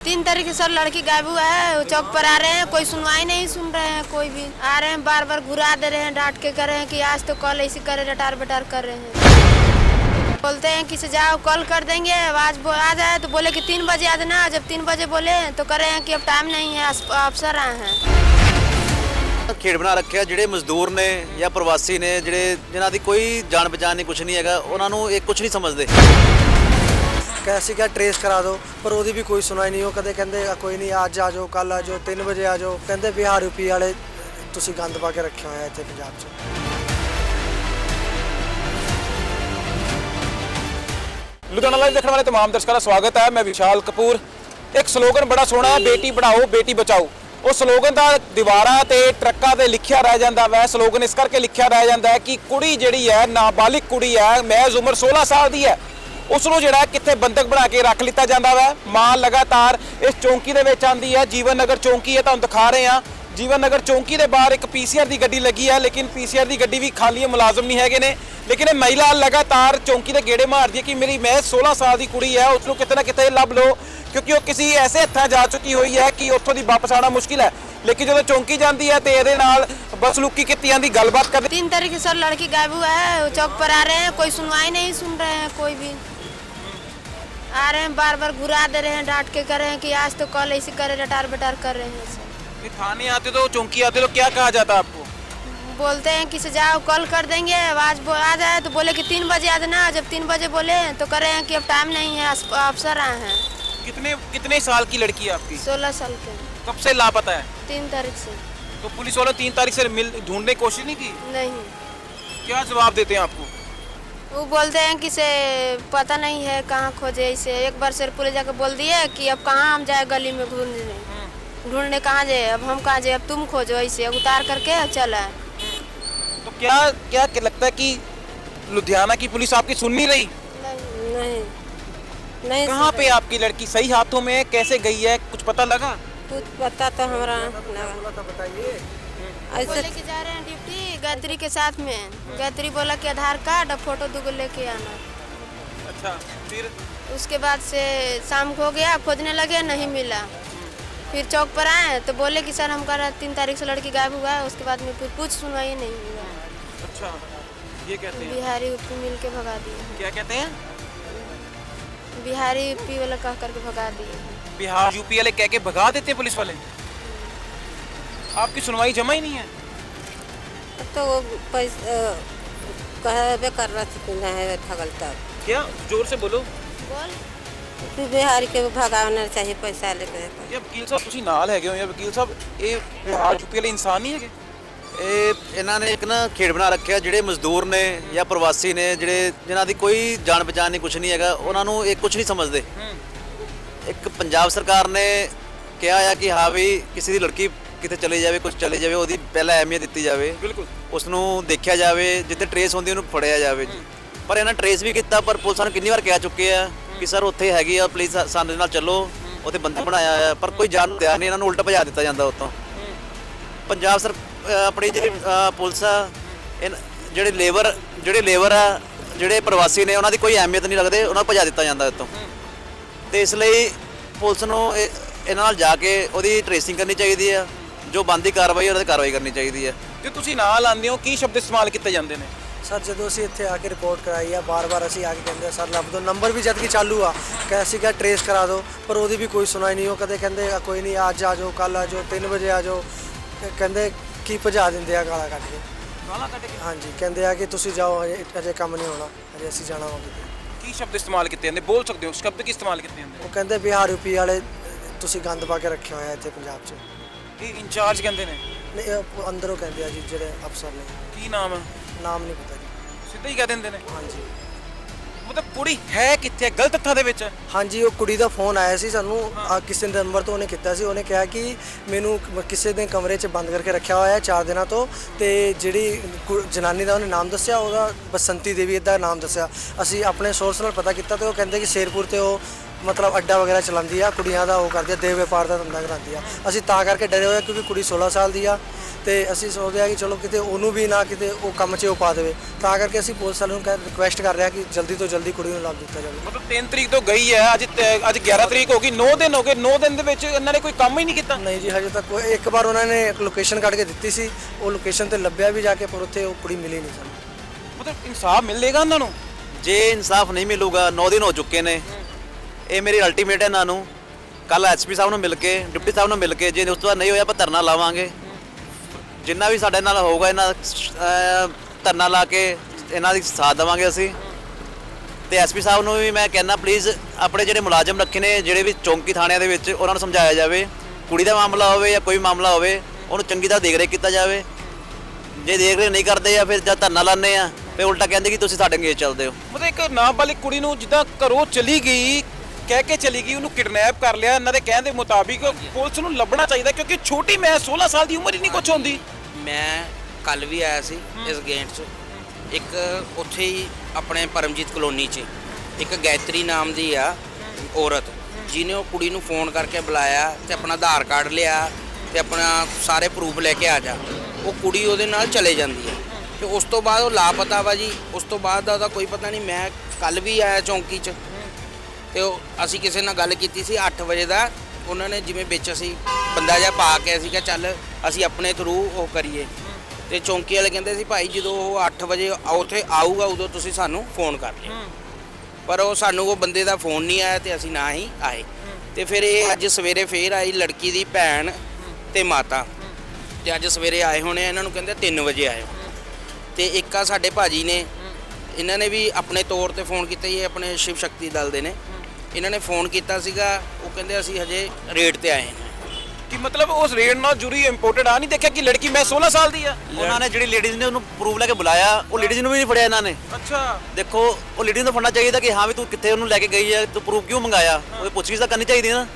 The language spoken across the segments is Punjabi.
तीन तारीख से सर लड़की गायब हुआ है वो चौक पर आ रहे हैं कोई सुनवाई नहीं सुन रहे हैं कोई भी आ रहे हैं बार बार घुरा दे रहे हैं डांट के कर रहे हैं कि आज तो कॉल ऐसे करे रटार बटार कर रहे हैं बोलते हैं कि से जाओ कॉल कर देंगे आज बो- आ जाए तो बोले कि तीन बजे आ जाना जब तीन बजे बोले तो कर रहे हैं कि अब टाइम नहीं है अस- अफसर आए हैं ਖੇਡ ਬਣਾ ਰੱਖਿਆ ਜਿਹੜੇ ਮਜ਼ਦੂਰ ਨੇ ਜਾਂ ਪ੍ਰਵਾਸੀ ਨੇ ਜਿਹੜੇ ਜਿਨ੍ਹਾਂ ਦੀ ਕੋਈ ਜਾਣ ਪਛਾਣ ਨਹੀਂ ਕੁਝ ਨਹੀਂ ਹੈਗਾ ਉਹਨਾਂ ਨੂੰ ਇਹ ਕੁਝ ਨਹੀਂ ਸਮਝਦੇ ਕੈਸੀ ਸੀਗਾ ਟ੍ਰੇਸ ਕਰਾ ਦਿਓ, ਪਰ ਉਹਦੀ ਵੀ ਕੋਈ ਸੁਣਾਈ ਨਹੀਂ। ਉਹ ਕਦੇ ਕਹਿੰਦੇ ਕੋਈ ਨਹੀਂ, ਅੱਜ ਆ ਜਾਓ ਕੱਲ ਆ ਜਾਓ 3 ਵਜੇ ਆ ਜਾਓ। ਕਹਿੰਦੇ, ਬਿਹਾਰ ਯੂਪੀ ਵਾਲੇ, ਤੁਸੀਂ ਗੰਦ ਪਾ ਕੇ ਰੱਖਿਆ ਹੋਇਆ ਇੱਥੇ ਪੰਜਾਬ 'ਚ। ਲੁਧਿਆਣਾ ਲਾਈਵ ਦੇਖਣ ਵਾਲੇ ਤਮਾਮ ਦਰਸ਼ਕਾਂ ਦਾ ਸਵਾਗਤ ਹੈ। ਮੈਂ ਵਿਸ਼ਾਲ ਕਪੂਰ। ਇੱਕ ਸਲੋਗਨ ਬੜਾ ਸੋਹਣਾ ਹੈ ਬੇਟੀ ਪੜ੍ਹਾਓ, ਬੇਟੀ ਬਚਾਓ। ਉਹ ਸਲੋਗਨ ਦਾ ਦੀਵਾਰਾਂ ਤੇ ਟਰੱਕਾਂ ਤੇ ਲਿਖਿਆ ਰਹਿ ਜਾਂਦਾ ਵੈ। ਸਲੋਗਨ ਇਸ ਕਰਕੇ ਲਿਖਿਆ ਰਹਿ ਜਾਂਦਾ ਹੈ ਕਿ ਕੁੜੀ ਜਿਹੜੀ ਹੈ, ਨਾਬਾਲਿਗ ਕੁੜੀ ਹੈ, ਮਹਿਜ਼ ਉਮਰ 16 ਸਾਲ ਦੀ ਹੈ। ਉਸ ਨੂੰ ਜਿਹੜਾ ਹੈ ਕਿੱਥੇ ਬੰਦਕ ਬਣਾ ਕੇ ਰੱਖ ਲਿੱਤਾ ਜਾਂਦਾ ਵੈ ਮਾਂ ਲਗਾਤਾਰ ਇਸ ਚੌਂਕੀ ਦੇ ਵਿੱਚ ਆਂਦੀ ਹੈ ਜੀਵਨ ਨਗਰ ਚੌਂਕੀ ਹੈ ਤੁਹਾਨੂੰ ਦਿਖਾ ਰਹੇ ਹਾਂ ਜੀਵਨ ਨਗਰ ਚੌਂਕੀ ਦੇ ਬਾਹਰ ਇੱਕ ਪੀਸੀਆਰ ਦੀ ਗੱਡੀ ਲੱਗੀ ਹੈ ਲੇਕਿਨ ਪੀਸੀਆਰ ਦੀ ਗੱਡੀ ਵੀ ਖਾਲੀ ਹੈ ਮੁਲਾਜ਼ਮ ਨਹੀਂ ਹੈਗੇ ਨੇ ਲੇਕਿਨ ਇਹ ਮਹਿਲਾ ਲਗਾਤਾਰ ਚੌਂਕੀ ਦੇ ਗੇੜੇ ਮਾਰਦੀ ਹੈ ਕਿ ਮੇਰੀ ਮੈਂ 16 ਸਾਲ ਦੀ ਕੁੜੀ ਹੈ ਉਸ ਨੂੰ ਕਿਤੇ ਨਾ ਕਿਤੇ ਲੱਭ ਲਓ ਕਿਉਂਕਿ ਉਹ ਕਿਸੇ ਐਸੇ ਹੱਥਾਂ ਜਾ ਚੁੱਕੀ ਹੋਈ ਹੈ ਕਿ ਉੱਥੋਂ ਦੀ ਵਾਪਸ ਆਉਣਾ ਮੁਸ਼ਕਿਲ ਹੈ ਲੇਕਿਨ ਜਦੋਂ ਚੌਂਕੀ ਜਾਂਦੀ ਹੈ ਤੇ ਇਹਦੇ ਨਾਲ ਬਸਲੂਕੀ ਕੀਤੀ ਜਾਂਦੀ ਗੱਲਬਾਤ ਕਰਦੀ तीन तारीख से सर लड़की गायब हुआ है वो चौक पर आ रहे हैं कोई सुनवाई नहीं सुन रहे हैं कोई भी आ रहे हैं बार बार घुरा दे रहे हैं डांट के कर रहे हैं कि आज तो कॉल ऐसे करे रटार बटार कर रहे हैं सर थाने आते तो चौंकी आते तो क्या कहा जाता आपको? बोलते हैं कि से जाओ कॉल कर देंगे आज आ जाए तो बोले कि तीन बजे आ जाना जब तीन बजे बोले तो कर रहे हैं कि अब टाइम नहीं है अफसर आए हैं। कितने कितने साल की लड़की है आपकी? सोलह साल के। कब से लापता है? तीन तारीख से। तो पुलिस वालों तीन तारीख से मिल ढूँढने की कोशिश नहीं की? नहीं। क्या जवाब देते हैं आपको? वो बोलते हैं कि से पता नहीं है कहाँ खोजे इसे एक बार से पुलिस जाकर बोल दिए कि अब कहाँ हम जाए गली में ढूँढने ढूँढने कहाँ जाए? अब हम कहाँ जाए? अब तुम खोजो ऐसे उतार करके चल आए। तो क्या क्या क्या लगता है कि लुधियाना की पुलिस आपकी सुन नहीं रही? नहीं नहीं। नहीं कहाँ पे आपकी लड़की सही हाथों में कैसे गई है? कुछ पता लगा? कुछ पता तो हमारा बताइए। ऐसे बोले कि जा रहे हैं ड्यूटी गायत्री के साथ में। गायत्री बोला कि आधार कार्ड और फ़ोटो दुगो लेके आना। अच्छा फिर? उसके बाद से शाम को हो गया खोजने लगे नहीं मिला। फिर चौक पर आए तो बोले कि सर हमका तीन तारीख से लड़की गायब हुआ है उसके बाद में फिर कुछ सुनवाई नहीं हुआ अच्छा ये कहते हैं। बिहारी यूपी मिल के भगा दिए क्या कहते हैं? बिहारी यूपी वाला कह करके भगा दिए बिहार यूपी वाले कह के भगा देते हैं पुलिस वाले? आपकी सुनवाई जमा ही नहीं है तो वो पैसा कहबे कर रहा थी कि नहीं ठगल तब क्या जोर से बोलो बोल फिर बिहारी के भगाना चाहिए पैसा लेके ਇਹ ਵਕੀਲ ਸਾਹਿਬ ਤੁਸੀਂ ਨਾਲ ਹੈਗੇ ਹੋ ਜਾਂ ਵਕੀਲ ਸਾਹਿਬ ਇਹ ਬਿਹਾਰ ਯੂਪੀ ਵਾਲੇ ਇਨਸਾਨ ਨਹੀਂ ਹੈਗੇ ਇਹ ਇਹਨਾਂ ਨੇ ਇੱਕ ਨਾ ਖੇਡ ਬਣਾ ਰੱਖਿਆ ਜਿਹੜੇ ਮਜ਼ਦੂਰ ਨੇ ਜਾਂ ਪ੍ਰਵਾਸੀ ਨੇ ਜਿਹੜੇ ਜਿਨ੍ਹਾਂ ਦੀ ਕੋਈ ਜਾਣ ਪਛਾਣ ਨਹੀਂ ਕੁਝ ਨਹੀਂ ਹੈਗਾ ਉਹਨਾਂ ਨੂੰ ਇਹ ਕੁਝ ਨਹੀਂ ਸਮਝਦੇ ਇੱਕ ਪੰਜਾਬ ਸਰਕਾਰ ਨੇ ਕਿਹਾ ਆ ਕਿ ਹਾਂ ਵੀ ਕਿਸੇ ਦੀ ਲੜਕੀ ਕਿਤੇ ਚਲੇ ਜਾਵੇ ਕੁਝ ਚਲੇ ਜਾਵੇ ਉਹਦੀ ਪਹਿਲਾਂ ਅਹਿਮੀਅਤ ਦਿੱਤੀ ਜਾਵੇ। ਬਿਲਕੁਲ। ਉਸ ਨੂੰ ਦੇਖਿਆ ਜਾਵੇ ਜਿੱਥੇ ਟਰੇਸ ਹੁੰਦੀ ਉਹਨੂੰ ਫੜਿਆ ਜਾਵੇ ਜੀ। ਪਰ ਇਹਨਾਂ ਟਰੇਸ ਵੀ ਕੀਤਾ ਪਰ ਪੁਲਿਸ ਨੂੰ ਕਿੰਨੀ ਵਾਰ ਕਹਿ ਚੁੱਕੇ ਆ ਕਿ ਸਰ ਉੱਥੇ ਹੈਗੀ ਆ ਪਲੀਜ਼ ਸਾਡੇ ਨਾਲ ਚੱਲੋ ਉੱਥੇ ਬੰਦਾ ਬਣਾਇਆ ਆ ਪਰ ਕੋਈ ਜਾਣ ਨੂੰ ਤਿਆਰ ਨਹੀਂ ਇਹਨਾਂ ਨੂੰ ਉਲਟਾ ਭਜਾ ਦਿੱਤਾ ਜਾਂਦਾ ਉੱਥੋਂ। ਪੰਜਾਬ ਸਰ ਆਪਣੀ ਜਿਹੜੀ ਪੁਲਿਸ ਆ ਇਨ- ਜਿਹੜੇ ਲੇਬਰ ਜਿਹੜੇ ਲੇਬਰ ਆ ਜਿਹੜੇ ਪ੍ਰਵਾਸੀ ਨੇ ਉਹਨਾਂ ਦੀ ਕੋਈ ਅਹਿਮੀਅਤ ਨਹੀਂ ਰੱਖਦੇ ਉਹਨਾਂ ਨੂੰ ਭਜਾ ਦਿੱਤਾ ਜਾਂਦਾ ਇੱਥੋਂ ਤੇ ਇਸ ਲਈ ਪੁਲਿਸ ਨੂੰ ਇਹ- ਇਹਨਾਂ ਨਾਲ ਜਾ ਕੇ ਉਹਦੀ ਟ੍ਰੇਸਿੰਗ ਕਰਨੀ ਚਾਹੀਦੀ ਆ। ਜੋ ਬੰਦੀ ਕਾਰਵਾਈ ਉਹਨਾਂ ਤੇ ਕਾਰਵਾਈ ਕਰਨੀ ਚਾਹੀਦੀ ਆ ਜੇ ਤੁਸੀਂ ਨਾਲ ਆਉਂਦੇ ਹੋ ਕੀ ਸ਼ਬਦ ਇਸਤੇਮਾਲ ਕੀਤੇ ਜਾਂਦੇ ਨੇ? ਸਰ ਜਦੋਂ ਅਸੀਂ ਇੱਥੇ ਆ ਕੇ ਰਿਪੋਰਟ ਕਰਾਈ ਆ ਬਾਰ-ਬਾਰ ਅਸੀਂ ਆ ਕੇ ਕਹਿੰਦੇ ਆ, ਸਰ ਲੱਭ ਦਿਓ। ਨੰਬਰ ਵੀ ਜਦ ਕਿ ਚਾਲੂ ਆ ਕੈਸੀ ਕਿਆ ਟਰੇਸ ਕਰਾ ਦਿਓ ਪਰ ਉਹਦੀ ਵੀ ਕੋਈ ਸੁਣਾਈ ਨਹੀਂ। ਉਹ ਕਦੇ ਕਹਿੰਦੇ ਆ, ਕੋਈ ਨਹੀਂ ਅੱਜ ਆ ਜਾਓ ਕੱਲ ਆ ਜਾਓ 3 ਵਜੇ ਆ ਜਾਓ। ਤੇ ਕਹਿੰਦੇ ਕੀ ਭਜਾ ਦਿੰਦੇ ਆ ਗਾਲਾਂ ਕੱਢ ਕੇ? ਗਾਲਾਂ ਕੱਢ ਕੇ? ਹਾਂਜੀ ਕਹਿੰਦੇ ਆ ਕਿ ਤੁਸੀਂ ਜਾਓ ਹਜੇ ਅਜੇ ਕੰਮ ਨਹੀਂ ਹੋਣਾ ਅਜੇ ਅਸੀਂ ਜਾਣਾ ਵਾ ਕਿਤੇ। ਕੀ ਸ਼ਬਦ ਇਸਤੇਮਾਲ ਕੀਤੇ ਜਾਂਦੇ? ਬੋਲ ਸਕਦੇ ਹੋ ਸ਼ਬਦ ਕੀ ਇਸਤੇਮਾਲ ਕੀਤੇ ਜਾਂਦੇ? ਉਹ ਕਹਿੰਦੇ ਬਿਹਾਰ ਯੂਪੀ ਵਾਲੇ ਤੁਸੀਂ ਗੰਦ ਪਾ ਕੇ ਰੱਖਿਆ ਹੋਇਆ ਇੱਥੇ ਪੰਜਾਬ 'ਚ। ਇਹ ਇੰਚਾਰਜ ਕਹਿੰਦੇ ਨੇ? ਨਹੀਂ ਇਹ ਅੰਦਰੋਂ ਕਹਿੰਦੇ ਆ ਜੀ ਜਿਹੜੇ ਅਫਸਰ ਨੇ। ਕੀ ਨਾਮ ਹੈ ਨਾਮ ਨਹੀਂ ਪਤਾ ਜੀ। ਸਿੱਧਾ ਹੀ ਕਹਿ ਦਿੰਦੇ ਨੇ? ਹਾਂਜੀ। ਮਤਲਬ ਕੁੜੀ ਹੈ ਕਿੱਥੇ ਹੈ? ਗਲਤ ਹੱਥਾਂ ਦੇ ਵਿੱਚ? ਹੈ। ਹਾਂਜੀ ਉਹ ਕੁੜੀ ਦਾ ਫੋਨ ਆਇਆ ਸੀ ਸਾਨੂੰ। ਆ ਕਿਸੇ ਦੇ ਨੰਬਰ ਤੋਂ ਉਹਨੇ ਕੀਤਾ ਸੀ। ਉਹਨੇ ਕਿਹਾ ਕਿ ਮੈਨੂੰ ਕ- ਕਿਸੇ ਦੇ ਕਮਰੇ 'ਚ ਬੰਦ ਕਰਕੇ ਰੱਖਿਆ ਹੋਇਆ ਹੈ 4 ਦਿਨਾਂ ਤੋਂ ਤੇ ਜਿਹੜੀ ਕੁ- ਜਨਾਨੀ ਦਾ ਉਹਨੇ ਨਾਮ ਦੱਸਿਆ ਉਹਦਾ ਬਸੰਤੀ ਦੇਵੀ ਇਦਾਂ ਨਾਮ ਦੱਸਿਆ। ਅਸੀਂ ਆਪਣੇ ਸੋਰਸ ਨਾਲ ਪਤਾ ਕੀਤਾ ਤੇ ਉਹ ਕਹਿੰਦੇ ਕਿ ਸ਼ੇਰਪੁਰ ਤੇ ਉਹ ਮਤਲਬ ਅੱਡਾ ਵਗੈਰਾ ਚਲਾਉਂਦੀ ਆ ਕੁੜੀਆਂ ਦਾ ਉਹ ਕਰਦੀ ਆ ਦੇਹ ਵਪਾਰ ਦਾ ਧੰਦਾ ਕਰਾਉਂਦੀ ਆ। ਅਸੀਂ ਤਾਂ ਕਰਕੇ ਡਰੇ ਹੋਏ ਆ ਕਿਉਂਕਿ ਕੁੜੀ 16 ਸਾਲ ਦੀ ਆ। ਤੇ ਅਸੀਂ ਸੋਚਦੇ ਆ ਕਿ ਚਲੋ ਕਿਤੇ ਉਹਨੂੰ ਵੀ ਨਾ ਕਿਤੇ ਉਹ ਕੰਮ 'ਚ ਉਹ ਪਾ ਦੇਵੇ। ਤਾਂ ਕਰਕੇ ਅਸੀਂ ਪੁਲਿਸ ਵਾਲਿਆਂ ਨੂੰ ਰਿਕੁਐਸਟ ਕਰ ਰਹੇ ਕਿ ਜਲਦੀ ਤੋਂ ਜਲਦੀ ਕੁੜੀ ਨੂੰ ਲੱਭ ਦਿੱਤਾ ਜਾਵੇ। ਮਤਲਬ 3 ਤਰੀਕ ਤੋਂ ਗਈ ਹੈ ਅੱਜ ਅੱਜ 11 ਤਰੀਕ ਹੋ ਗਈ 9 ਦਿਨ ਹੋ ਗਏ 9 ਦਿਨ ਦੇ ਵਿੱਚ ਇਹਨਾਂ ਨੇ ਕੋਈ ਕੰਮ ਹੀ ਨਹੀਂ ਕੀਤਾ। ਨਹੀਂ ਜੀ ਹਜੇ ਤੱਕ ਕੋਈ- ਇੱਕ ਵਾਰ ਉਹਨਾਂ ਨੇ ਲੋਕੇਸ਼ਨ ਕੱਢ ਕੇ ਦਿੱਤੀ ਸੀ ਉਹ ਲੋਕੇਸ਼ਨ ਤੇ ਲੱਭਿਆ ਵੀ ਜਾ ਕੇ ਪਰ ਉੱਥੇ ਉਹ ਕੁੜੀ ਮਿਲੀ ਨਹੀਂ ਸਾਨੂੰ। ਮਤਲਬ ਇਨਸਾਫ ਮਿਲੇਗਾ ਉਹਨਾਂ ਨੂੰ? ਜੇ ਇਨਸਾਫ ਨਹੀਂ ਮਿਲੂਗਾ 9 ਦਿਨ ਹੋ ਚੁੱਕੇ ਨੇ। ਇਹ ਮੇਰੀ ਅਲਟੀਮੇਟ ਹੈ ਇਹਨਾਂ ਨੂੰ। ਕੱਲ ਐਸਪੀ ਸਾਹਿਬ ਨੂੰ ਮਿਲ ਕੇ ਡਿਪਟੀ ਸਾਹਿਬ ਨੂੰ ਮਿਲ ਕੇ ਜੇ ਉਸ ਤੋਂ ਬਾਅਦ ਨਹੀਂ ਹੋਇਆ ਆਪਾਂ ਧਰਨਾ ਲਾਵਾਂਗੇ। ਜਿੰਨਾ ਵੀ ਸਾਡੇ ਨਾਲ ਹੋਊਗਾ ਇਹਨਾਂ ਅਹ, ਧਰਨਾ ਲਾ ਕੇ ਇਹਨਾਂ ਦੀ ਸਾਥ ਦੇਵਾਂਗੇ ਅਸੀਂ। ਤੇ ਐਸਪੀ ਸਾਹਿਬ ਨੂੰ ਵੀ ਮੈਂ ਕਹਿੰਦਾ ਪਲੀਜ਼ ਆਪਣੇ ਜਿਹੜੇ ਮੁਲਾਜ਼ਮ ਰੱਖੇ ਨੇ ਜਿਹੜੇ ਵੀ ਚੌਂਕੀ ਥਾਣਿਆਂ ਦੇ ਵਿੱਚ ਉਹਨਾਂ ਨੂੰ ਸਮਝਾਇਆ ਜਾਵੇ। ਕੁੜੀ ਦਾ ਮਾਮਲਾ ਹੋਵੇ ਜਾਂ ਕੋਈ ਮਾਮਲਾ ਹੋਵੇ ਉਹਨੂੰ ਚੰਗੀ ਤਰ੍ਹਾਂ ਦੇਖ ਰੇਖ ਕੀਤਾ ਜਾਵੇ। ਜੇ ਦੇਖ ਰੇਖ ਨਹੀਂ ਕਰਦੇ ਆ ਫਿਰ ਜਦ ਧਰਨਾ ਲਾਉਂਦੇ ਆ ਫਿਰ ਉਲਟਾ ਕਹਿੰਦੇ ਕਿ ਤੁਸੀਂ ਸਾਡੇ ਅੰਗੇਜ ਚੱਲਦੇ ਹੋ। ਮਤਲਬ ਇੱਕ ਨਾਬਾਲਿਗ ਕੁੜੀ ਨੂੰ ਜਿੱਦਾਂ ਘਰੋਂ ਚਲੀ ਗਈ ਕਹਿ ਕੇ ਚਲੀ ਗਈ ਉਹਨੂੰ ਕਿਡਨੈਪ ਕਰ ਲਿਆ ਇਹਨਾਂ ਦੇ ਕਹਿਣ ਦੇ ਮੁਤਾਬਿਕ ਪੁਲਿਸ ਨੂੰ ਲੱਭਣਾ ਚਾਹੀਦਾ ਕਿਉਂਕਿ ਛੋਟੀ ਮੈਂ 16 ਸਾਲ ਦੀ ਉਮਰ ਹੀ ਨਹੀਂ ਕੁਝ ਹੁੰਦੀ। ਮੈਂ ਕੱਲ ਵੀ ਆਇਆ ਸੀ ਇਸ ਗੇਟ 'ਚ। ਇੱਕ ਉੱਥੇ ਹੀ ਆਪਣੇ ਪਰਮਜੀਤ ਕਲੋਨੀ 'ਚ ਇੱਕ ਗਾਇਤਰੀ ਨਾਮ ਦੀ ਆ ਔਰਤ ਜਿਹਨੇ ਉਹ ਕੁੜੀ ਨੂੰ ਫੋਨ ਕਰਕੇ ਬੁਲਾਇਆ ਤੇ ਆਪਣਾ ਆਧਾਰ ਕਾਰਡ ਲਿਆ ਤੇ ਆਪਣਾ ਸਾਰੇ ਪ੍ਰੂਫ ਲੈ ਕੇ ਆ ਜਾ। ਉਹ ਕੁੜੀ ਉਹਦੇ ਨਾਲ ਚਲੇ ਜਾਂਦੀ ਹੈ ਤੇ ਉਸ ਤੋਂ ਬਾਅਦ ਉਹ ਲਾਪਤਾ ਵਾ ਜੀ। ਉਸ ਤੋਂ ਬਾਅਦ ਦਾ ਉਹਦਾ ਕੋਈ ਪਤਾ ਨਹੀਂ ਮੈਂ ਕੱਲ ਵੀ ਆਇਆ ਚੌਂਕੀ 'ਚ। ਤੇ ਉਹ ਅਸੀਂ ਕਿਸੇ ਨਾਲ ਗੱਲ ਕੀਤੀ ਸੀ 8 ਵਜੇ ਦਾ। ਉਹਨਾਂ ਨੇ ਜਿਵੇਂ ਵਿੱਚ ਅਸੀਂ ਬੰਦਾ ਜਿਹਾ ਪਾ ਕੇ ਅਸੀਂ ਕਿਹਾ ਚੱਲ ਅਸੀਂ ਆਪਣੇ ਥਰੂ ਉਹ ਕਰੀਏ। ਤੇ ਚੌਂਕੀ ਵਾਲੇ ਕਹਿੰਦੇ ਸੀ ਭਾਈ ਜਦੋਂ ਉਹ 8 ਵਜੇ ਉੱਥੇ ਆਊਗਾ ਉਦੋਂ ਤੁਸੀਂ ਸਾਨੂੰ ਫੋਨ ਕਰ ਲਿਓ। ਪਰ ਉਹ ਸਾਨੂੰ ਉਹ ਬੰਦੇ ਦਾ ਫੋਨ ਨਹੀਂ ਆਇਆ ਤੇ ਅਸੀਂ ਨਾ ਹੀ ਆਏ। ਤੇ ਫਿਰ ਇਹ ਅੱਜ ਸਵੇਰੇ ਫੇਰ ਆਈ ਲੜਕੀ ਦੀ ਭੈਣ ਤੇ ਮਾਤਾ। ਤੇ ਅੱਜ ਸਵੇਰੇ ਆਏ ਹੋਣੇ ਆ, ਇਹਨਾਂ ਨੂੰ ਕਹਿੰਦੇ 3 ਵਜੇ ਆਇਓ। ਤੇ ਇੱਕ ਆ ਸਾਡੇ ਭਾਜੀ ਨੇ। ਇਹਨਾਂ ਨੇ ਵੀ ਆਪਣੇ ਤੌਰ ਤੇ ਫੋਨ ਕੀਤਾ ਇਹ ਆਪਣੇ ਸ਼ਿਵ ਸ਼ਕਤੀ ਦਲ ਦੇ ਨੇ। ਇਹਨਾਂ ਨੇ ਫੋਨ ਕੀਤਾ ਸੀਗਾ ਉਹ ਕਹਿੰਦੇ ਅਸੀਂ ਹਜੇ ਰੇਡ ਤੇ ਆਏ ਹਾਂ। ਕਿ ਮਤਲਬ ਉਸ ਰੇਡ ਨਾਲ ਜੁੜੀ ਇੰਪੋਰਟਡ ਆ ਨਹੀਂ ਦੇਖਿਆ ਕਿ ਲੜਕੀ ਮੈਂ 16 ਸਾਲ ਦੀ ਆ? ਉਹਨਾਂ ਨੇ ਜਿਹੜੀ ਲੇਡੀਜ਼ ਨੇ ਉਹਨੂੰ ਪ੍ਰੂਫ ਲੈ ਕੇ ਬੁਲਾਇਆ ਉਹ ਲੇਡੀਜ਼ ਨੂੰ ਵੀ ਨਹੀਂ ਫੜਿਆ ਇਹਨਾਂ ਨੇ। ਅੱਛਾ। ਦੇਖੋ ਉਹ ਲੇਡੀਜ਼ ਨੂੰ ਫੜਨਾ ਚਾਹੀਦਾ ਕਿ ਹਾਂ ਵੀ ਤੂੰ ਕਿੱਥੇ ਉਹਨੂੰ ਲੈ ਕੇ ਗਈ ਹੈ ਤੂੰ ਪ੍ਰੂਫ ਕਿਉਂ ਮੰਗਾਇਆ? ਉਹ ਪੁੱਛਗਿੱਛ ਤਾਂ ਕਰਨੀ ਚਾਹੀਦੀ ਨਾ।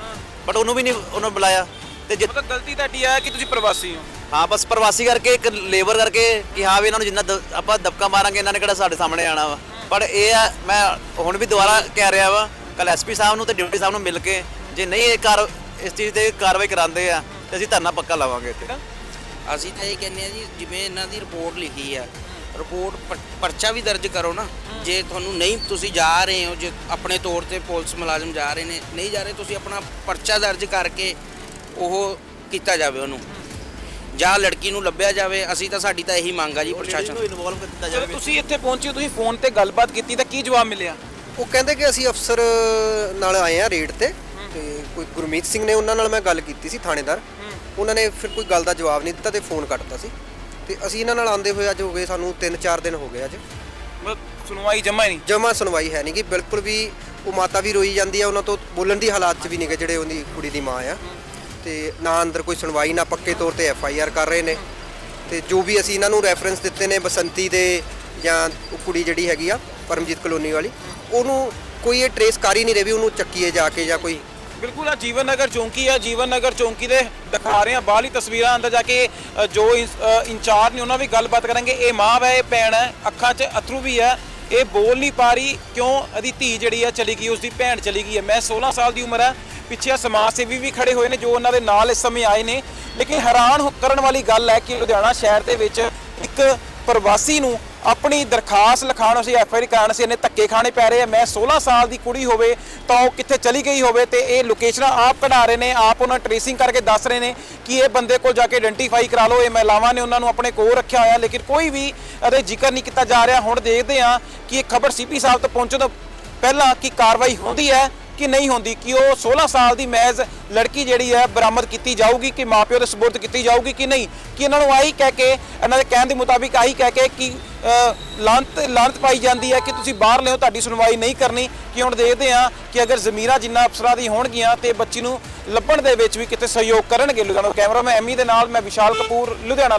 ਬਟ ਉਹਨੂੰ ਵੀ ਨਹੀਂ ਉਹਨੂੰ ਬੁਲਾਇਆ। ਤੇ ਜੇ ਮਤਲਬ ਗਲਤੀ ਤੁਹਾਡੀ ਆ ਕਿ ਤੁਸੀਂ ਪ੍ਰਵਾਸੀ ਹੋ? ਹਾਂ ਬਸ ਪ੍ਰਵਾਸੀ ਕਰਕੇ ਇੱਕ ਲੇਬਰ ਕਰਕੇ ਕਿ ਹਾਂ ਵੀ ਇਹਨਾਂ ਨੂੰ ਜਿੰਨਾ ਦ- ਆਪਾਂ ਦਬਕਾ ਮਾਰਾਂਗੇ ਇਹਨਾਂ ਨੇ ਕਿਹੜਾ ਸਾਡੇ ਸਾਹਮਣੇ ਆਣਾ ਵਾ। ਪਰ ਇਹ ਆ ਮੈਂ ਹੁਣ ਵੀ ਦੁਬਾਰਾ ਕਹਿ ਰਿਹਾ ਵਾ ਕੱਲ ਐਸਪੀ ਸਾਹਿਬ ਨੂੰ ਤੇ ਡਿਊਟੀ ਸਾਹਿਬ ਨੂੰ ਮਿਲ ਕੇ ਜੇ ਨਹੀਂ ਇਹ ਕਾਰ ਇਸ ਚੀਜ਼ ਤੇ ਕਾਰਵਾਈ ਕਰਾਉਂਦੇ ਆ ਤੇ ਅਸੀਂ ਧਰਨਾ ਪੱਕਾ ਲਾਵਾਂਗੇ ਇੱਥੇ। ਅਸੀਂ ਤਾਂ ਇਹ ਕਹਿੰਦੇ ਆ ਜੀ ਜਿਵੇਂ ਇਹਨਾਂ ਦੀ ਰਿਪੋਰਟ ਲਿਖੀ ਆ ਰਿਪੋਰਟ ਪਰ- ਪਰਚਾ ਵੀ ਦਰਜ ਕਰੋ ਨਾ। ਜੇ ਤੁਹਾਨੂੰ ਨਹੀਂ ਤੁਸੀਂ ਜਾ ਰਹੇ ਹੋ ਜੇ ਆਪਣੇ ਤੌਰ ਤੇ ਪੁਲਿਸ ਮੁਲਾਜ਼ਮ ਜਾ ਰਹੇ ਨੇ ਨਹੀਂ ਜਾ ਰਹੇ ਤੁਸੀਂ ਆਪਣਾ ਪਰਚਾ ਦਰਜ ਕਰਕੇ ਉਹ ਕੀਤਾ ਜਾਵੇ ਉਹਨੂੰ। ਜਾਂ ਲੜਕੀ ਨੂੰ ਲੱਭਿਆ ਜਾਵੇ ਅਸੀਂ ਤਾਂ ਸਾਡੀ ਤਾਂ ਇਹੀ ਮੰਗ ਆ ਜੀ ਪ੍ਰਸ਼ਾਸਨ। ਨੂੰ ਇਨਵੋਲਵ ਕੀਤਾ ਜਦੋਂ ਜਾਵੇ ਤੁਸੀਂ ਇੱਥੇ ਪਹੁੰਚੇ ਤੁਸੀਂ ਫੋਨ ਤੇ ਗੱਲਬਾਤ ਕੀਤੀ ਤਾਂ ਕੀ ਜਵਾਬ ਮਿਲਿਆ? ਉਹ ਕਹਿੰਦੇ ਕਿ ਅਸੀਂ ਅਫਸਰ ਨਾਲ ਆਏ ਆ ਰੇਡ ਤੇ। ਤੇ ਕੋਈ ਗੁਰਮੀਤ ਸਿੰਘ ਨੇ ਉਹਨਾਂ ਨਾਲ ਮੈਂ ਗੱਲ ਕੀਤੀ ਸੀ ਥਾਣੇਦਾਰ। ਉਹਨਾਂ ਨੇ ਫਿਰ ਕੋਈ ਗੱਲ ਦਾ ਜਵਾਬ ਨਹੀਂ ਦਿੱਤਾ ਤੇ ਫੋਨ ਕੱਟਤਾ ਸੀ। ਤੇ ਅਸੀਂ ਇਹਨਾਂ ਨਾਲ ਆਂਦੇ ਹੋਏ ਅੱਜ ਹੋ ਗਏ ਸਾਨੂੰ 3-4 ਦਿਨ ਹੋ ਗਏ ਅੱਜ। ਮਤਲਬ ਸੁਣਵਾਈ ਜਮਾ ਨਹੀਂ? ਜਮਾ ਸੁਣਵਾਈ ਹੈ ਨਹੀਂ ਕਿ ਬਿਲਕੁਲ ਵੀ ਉਹ ਮਾਤਾ ਵੀ ਰੋਈ ਜਾਂਦੀ ਆ ਉਹਨਾਂ ਤੋਂ ਬੋਲਣ ਦੀ ਹਾਲਾਤ 'ਚ ਵੀ ਨਹੀਂ ਗੇ ਜਿਹੜੇ ਉਹਦੀ ਕੁੜੀ ਦੀ ਮਾਂ ਆ। ਤੇ ਨਾ ਅੰਦਰ ਕੋਈ ਸੁਣਵਾਈ ਨਾ ਪੱਕੇ ਤੌਰ ਤੇ ਐਫ ਆਈ ਆਰ ਕਰ ਰਹੇ ਨੇ। ਤੇ ਜੋ ਵੀ ਅਸੀਂ ਇਹਨਾਂ ਨੂੰ ਰੈਫਰੈਂਸ ਦਿੱਤੇ ਨੇ ਬਸੰਤੀ ਦੇ ਜਾਂ ਉਹ ਕੁੜੀ ਜਿਹੜੀ ਹੈਗੀ ਆ ਪਰਮਜੀਤ ਕਲੋਨੀ ਵਾਲੀ ਉਹਨੂੰ ਕੋਈ ਇਹ ਟਰੇਸ ਕਰ ਹੀ ਨਹੀਂ ਰਿਹਾ ਵੀ ਉਹਨੂੰ ਚੱਕੀਏ ਜਾ ਕੇ ਜਾਂ ਕੋਈ ਬਿਲਕੁਲ ਆ ਜੀਵਨ ਨਗਰ ਚੌਂਕੀ ਆ ਜੀਵਨ ਨਗਰ ਚੌਂਕੀ ਦੇ ਦਿਖਾ ਰਹੇ ਆ ਬਾਹਲੀ ਤਸਵੀਰਾਂ ਅੰਦਰ ਜਾ ਕੇ ਅ, ਜੋ ਇੰਸ- ਅ, ਇੰਚਾਰਜ ਨੇ ਉਹਨਾਂ ਵੀ ਗੱਲਬਾਤ ਕਰਾਂਗੇ। ਇਹ ਮਾਂ ਹੈ ਇਹ ਭੈਣ ਹੈ ਅੱਖਾਂ 'ਚ ਅਥਰੂ ਵੀ ਹੈ ਇਹ ਬੋਲ ਨਹੀਂ ਪਾ ਰਹੀ ਕਿਉਂ? ਇਹਦੀ ਧੀ ਜਿਹੜੀ ਆ ਚਲੀ ਗਈ ਉਸਦੀ ਭੈਣ ਚਲੀ ਗਈ ਹੈ ਮੈਂ 16 ਸਾਲ ਦੀ ਉਮਰ ਹੈ ਪਿੱਛੇ ਆ ਸਮਾਜ ਸੇਵੀ ਵੀ ਖੜੇ ਹੋਏ ਨੇ ਜੋ ਉਹਨਾਂ ਦੇ ਨਾਲ ਇਸ ਸਮੇਂ ਆਏ ਨੇ। ਲੇਕਿਨ ਹੈਰਾਨ ਹੋ- ਕਰਨ ਵਾਲੀ ਗੱਲ ਹੈ ਕਿ ਲੁਧਿਆਣਾ ਸ਼ਹਿਰ ਦੇ ਵਿੱਚ ਇੱਕ ਪ੍ਰਵਾਸੀ ਨੂੰ ਆਪਣੀ ਦਰਖਾਸਤ ਲਿਖਾਉਣ ਅਸੀਂ ਐਫ ਆਈ ਕਰਾਉਣ ਸੀ ਇਹਨੇ ਧੱਕੇ ਖਾਣੇ ਪੈ ਰਹੇ ਆ। ਮੈਂ 16 ਸਾਲ ਦੀ ਕੁੜੀ ਹੋਵੇ ਤਾਂ ਉਹ ਕਿੱਥੇ ਚਲੀ ਗਈ ਹੋਵੇ ਤੇ ਇਹ ਲੋਕੇਸ਼ਨਾਂ ਆਪ ਕਢਾ ਰਹੇ ਨੇ, ਆਪ ਉਹਨਾਂ ਟ੍ਰੇਸਿੰਗ ਕਰਕੇ ਦੱਸ ਰਹੇ ਨੇ ਕਿ ਇਹ ਬੰਦੇ ਕੋਲ ਜਾ ਕੇ ਆਇਡੈਂਟੀਫਾਈ ਕਰਾ ਲਓ। ਇਹ ਮਹਿਲਾਵਾਂ ਨੇ ਉਹਨਾਂ ਨੂੰ ਆਪਣੇ ਕੋਲ ਰੱਖਿਆ ਹੋਇਆ, ਲੇਕਿਨ ਕੋਈ ਵੀ ਇਹਦੇ ਜ਼ਿਕਰ ਨਹੀਂ ਕੀਤਾ ਜਾ ਰਿਹਾ। ਹੁਣ ਦੇਖਦੇ ਹਾਂ ਕਿ ਇਹ ਖਬਰ ਸੀਪੀ ਸਾਹਿਬ ਤੱਕ ਪਹੁੰਚਣ ਤੋਂ ਪਹਿਲਾਂ ਕੀ ਕਾਰਵਾਈ ਹੁੰਦੀ ਹੈ। ਕਿ ਨਹੀਂ ਹੁੰਦੀ, ਕਿ ਉਹ 16 ਸਾਲ ਦੀ ਮਹਿਜ਼ ਲੜਕੀ ਜਿਹੜੀ ਹੈ ਬਰਾਮਦ ਕੀਤੀ ਜਾਊਗੀ, ਕਿ ਮਾਪਿਓ ਦੇ ਸਬੂਤ ਕੀਤੀ ਜਾਊਗੀ ਕਿ ਨਹੀਂ? ਕਿ ਇਹਨਾਂ ਨੂੰ ਆਹੀ ਕਹਿ ਕੇ, ਇਹਨਾਂ ਦੇ ਕਹਿਣ ਦੇ ਮੁਤਾਬਿਕ ਆਹੀ ਕਹਿ ਕੇ ਕਿ ਲਾਂਤ ਲਾਂਤ ਪਾਈ ਜਾਂਦੀ ਹੈ ਕਿ ਤੁਸੀਂ ਬਾਹਰ ਲਿਓ ਤੁਹਾਡੀ ਸੁਣਵਾਈ ਨਹੀਂ ਕਰਨੀ। ਕਿ ਹੁਣ ਦੇਖਦੇ ਹਾਂ ਕਿ ਅਗਰ ਜ਼ਮੀਰਾਂ ਜਿੰਨਾ ਅਫਸਰਾਂ ਦੀ ਹੋਣਗੀਆਂ ਤੇ ਬੱਚੀ ਨੂੰ ਲੱਭਣ ਦੇ ਵਿੱਚ ਵੀ ਕਿਤੇ ਸਹਿਯੋਗ ਕਰਨਗੇ। ਲੁਧਿਆਣਾ ਕੈਮਰਾਮੈਨ ਐਮੀ ਦੇ ਨਾਲ ਮੈਂ ਵਿਸ਼ਾਲ ਕਪੂਰ, ਲੁਧਿਆਣਾ